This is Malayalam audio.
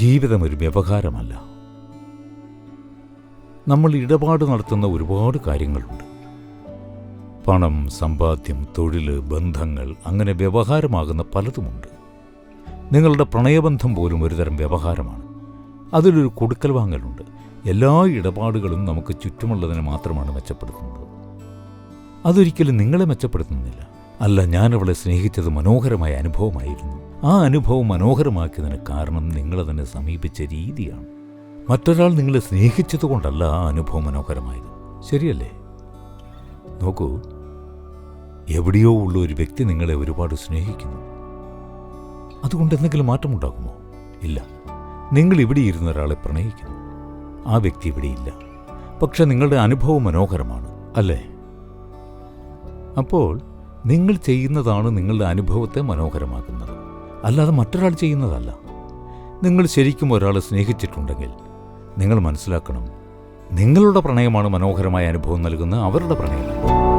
ജീവിതം ഒരു വ്യവഹാരമല്ല. നമ്മൾ ഇടപാട് നടത്തുന്ന ഒരുപാട് കാര്യങ്ങളുണ്ട്. പണം സമ്പാദ്യം തൊഴിൽ ബന്ധങ്ങൾ അങ്ങനെ വ്യവഹാരമാകുന്ന പലതുമുണ്ട്. നിങ്ങളുടെ പ്രണയബന്ധം പോലും ഒരുതരം വ്യവഹാരമാണ്. അതിലൊരു കൊടുക്കൽ വാങ്ങലുണ്ട്. എല്ലാ ഇടപാടുകളും നമുക്ക് ചുറ്റുമുള്ളതിനെ മാത്രമാണ് മെച്ചപ്പെടുത്തുന്നത്. അതൊരിക്കലും നിങ്ങളെ മെച്ചപ്പെടുത്തുന്നില്ല. അല്ല ഞാൻ അവളെ സ്നേഹിച്ചത് മനോഹരമായ അനുഭവമായിരുന്നു. ആ അനുഭവം മനോഹരമാക്കിയതിന് കാരണം നിങ്ങളെ തന്നെ സമീപിച്ച രീതിയാണ്. മറ്റൊരാൾ നിങ്ങളെ സ്നേഹിച്ചതുകൊണ്ടല്ല ആ അനുഭവം മനോഹരമായത്. ശരിയല്ലേ? നോക്കൂ എവിടെയോ ഉള്ള ഒരു വ്യക്തി നിങ്ങളെ ഒരുപാട് സ്നേഹിക്കുന്നു. അതുകൊണ്ട് എന്തെങ്കിലും മാറ്റമുണ്ടാകുമോ? ഇല്ല. നിങ്ങൾ ഇവിടെ ഇരുന്ന ഒരാളെ പ്രണയിക്കുന്നു. ആ വ്യക്തി ഇവിടെയില്ല പക്ഷെ നിങ്ങളുടെ അനുഭവം മനോഹരമാണ് അല്ലേ? അപ്പോൾ നിങ്ങൾ ചെയ്യുന്നതാണ് നിങ്ങളുടെ അനുഭവത്തെ മനോഹരമാക്കുന്നത്. അല്ലാതെ മറ്റൊരാൾ ചെയ്യുന്നതല്ല. നിങ്ങൾ ശരിക്കും ഒരാളെ സ്നേഹിച്ചിട്ടുണ്ടെങ്കിൽ നിങ്ങൾ മനസ്സിലാക്കണം നിങ്ങളുടെ പ്രണയമാണ് മനോഹരമായ അനുഭവം നൽകുന്ന അവരുടെ പ്രണയമല്ല.